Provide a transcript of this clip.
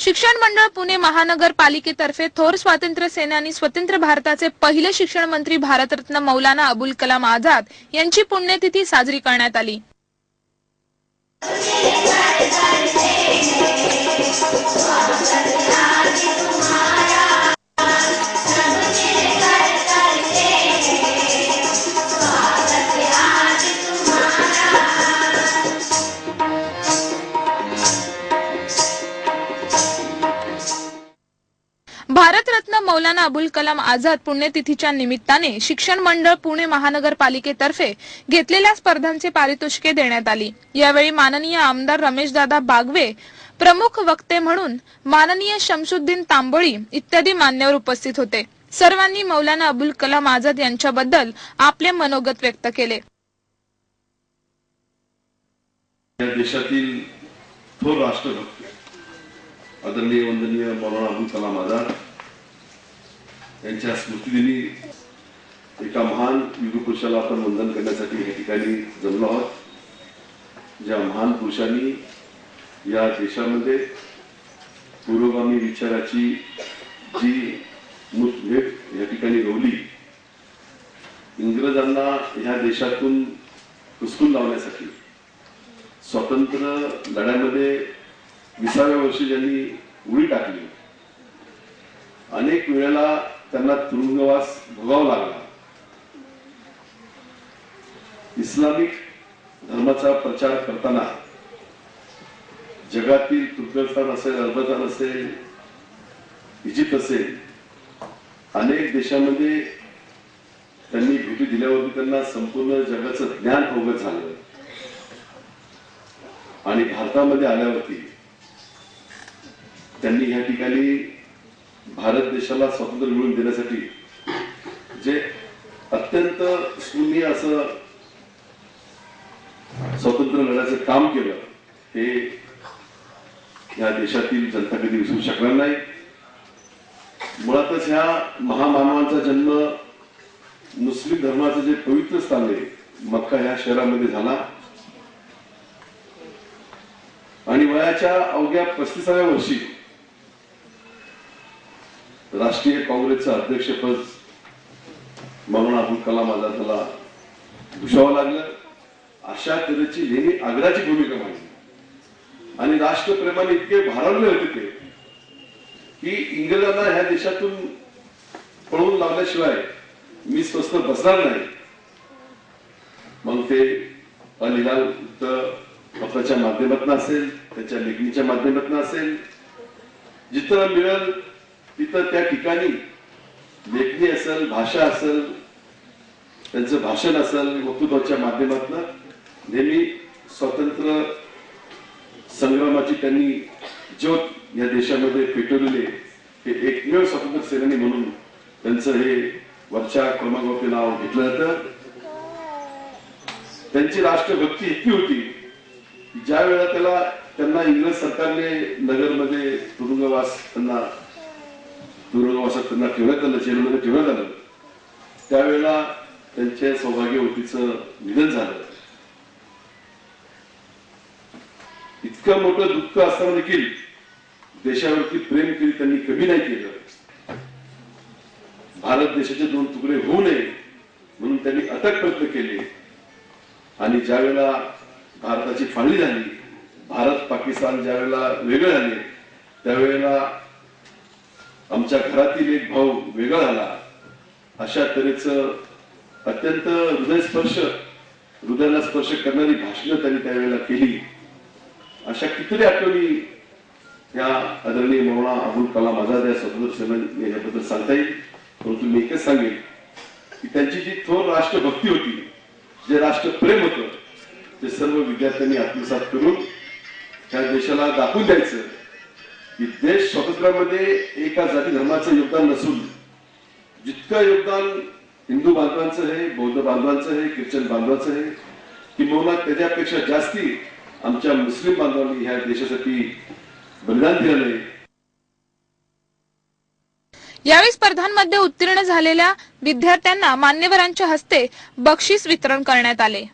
शिक्षण मंडळ पुणे महानगरपालिकेतर्फे थोर स्वातंत्र्य सेनानी स्वतंत्र भारताचे पहिले शिक्षण मंत्री भारतरत्न मौलाना अबुल कलाम आझाद यांची पुण्यतिथी साजरी करण्यात आली. मौलाना अबुल कलाम आझाद पुण्यतिथीच्या निमित्ताने शिक्षण मंडळ पुणे महानगरपालिकेतर्फे घेतलेल्या स्पर्धांचे पारितोषिके देण्यात आली. यावेळी माननीय आमदार रमेशदादा बागवे प्रमुख वक्ते म्हणून माननीय शमशुद्दीन तांबोळी इत्यादी मान्यवर उपस्थित होते. सर्वांनी मौलाना अबुल कलाम आझाद यांच्याबद्दल आपले मनोगत व्यक्त केले. या देशातील थोर राष्ट्रभक्त आदरणीय वंदनीय मौलाना अबुल कलाम आझाद यांच्या स्मृतिदिनी एका महान युगपुरुषाला आपण वंदन करण्यासाठी या ठिकाणी जमलो आहोत. ज्या महान पुरुषांनी या देशामध्ये पुरोगामी विचाराची जी मुठभेट या ठिकाणी रोवली इंग्रजांना ह्या देशातून हुसकून लावण्यासाठी स्वातंत्र्य लढ्यामध्ये विसाव्या वर्षी ज्यांनी उडी टाकली अनेक वेळेला त्यांना तुरुंगवास भोगावा लागला. इस्लामिक धर्माचा प्रचार करताना जगातील तुर्कस्तान असेल अरबस्तान असेल इजिप्त असेल अनेक देशामध्ये त्यांनी भेटी दिल्यावरती त्यांना संपूर्ण जगाचं ज्ञान अवगत झालं. आणि भारतामध्ये आल्यावरती त्यांनी या ठिकाणी भारत देशाला स्वातंत्र्य मिळवून देण्यासाठी जे अत्यंत शून्य असं स्वातंत्र्य लढ्याचं काम केलं हे या देशातील जनता कधी विसरू शकणार नाही. मुळातच ह्या महामानवांचा जन्म मुस्लिम धर्माचं जे पवित्र स्थान आहे मक्का ह्या शहरामध्ये झाला. आणि वयाच्या अवघ्या पस्तीसाव्या वर्षी राष्ट्रीय काँग्रेसचं अध्यक्षपद म्हणून अब्दुल कलाम आझादला भूषावं लागलं. अशा तऱ्हेची नेहमी आग्राची भूमिका मांडली. आणि राष्ट्रप्रेमाने इतके भारावले होते ते की इंग्रजांना ह्या देशातून पळवून लावल्याशिवाय मी स्वस्त बसणार नाही. मग ते अलिलाल पत्राच्या माध्यमातून असेल त्याच्या लेखणीच्या माध्यमातून असेल जिथं मिळेल तिथं त्या ठिकाणी लेखणी असेल भाषा असेल त्यांचं भाषण असेल वक्तृत्वाच्या माध्यमातून नेहमी स्वातंत्र्य संग्रामाची त्यांनी ज्योत या देशामध्ये पेटवलेले हे एकमेव स्वातंत्र्य सेनानी म्हणून त्यांचं हे वरच्या क्रमांकावरती नाव घेतलं जातं. त्यांची राष्ट्रभक्ती इतकी होती ज्या वेळेला त्याला त्यांना इंग्रज सरकारने नगरमध्ये तुरुंगवास त्यांना तुरुंगवासात त्यांना ठेवण्यात आलं जेलमध्ये ठेवण्यात आलं. त्यावेळेला त्यांच्या सौभाग्यवतीचं निधन झालं. इतकं मोठं दुःख असताना देखील देशावरती प्रेम केली त्यांनी कमी नाही केलं. भारत देशाचे दोन तुकडे होऊ नये म्हणून त्यांनी अटक प्रयत्न केले. आणि ज्यावेळेला भारताची फाळणी झाली भारत पाकिस्तान ज्यावेळेला वेगळे झाले त्यावेळेला आमच्या घरातील एक भाऊ वेगळा झाला. अशा तऱ्हेचं अत्यंत हृदयस्पर्श हृदयाला स्पर्श करणारी भाषणं त्यांनी त्यावेळेला केली. अशा कितीतरी आठवणी या आदरणीय मौलाना अबुल कलाम आझाद या स्वतंत्र सेना याबद्दल सांगता येईल. परंतु मी एकच सांगेन की त्यांची जी थोर राष्ट्रभक्ती होती जे राष्ट्रप्रेम होतं ते सर्व विद्यार्थ्यांनी आत्मसात करून त्या देशाला दाखवून द्यायचं. की देश स्वातंत्र्यामध्ये एका जाती धर्माचं योगदान नसून जितकं योगदान हिंदू बांधवांचं आहे बौद्ध बांधवांचं आहे ख्रिश्चन बांधवांचं आहे किंबहुना त्याच्यापेक्षा जास्ती आमच्या मुस्लिम बांधवांनी ह्या देशासाठी बलिदान दिलं आहे. यावेळी स्पर्धांमध्ये उत्तीर्ण झालेल्या विद्यार्थ्यांना मान्यवरांच्या हस्ते बक्षीस वितरण करण्यात आले.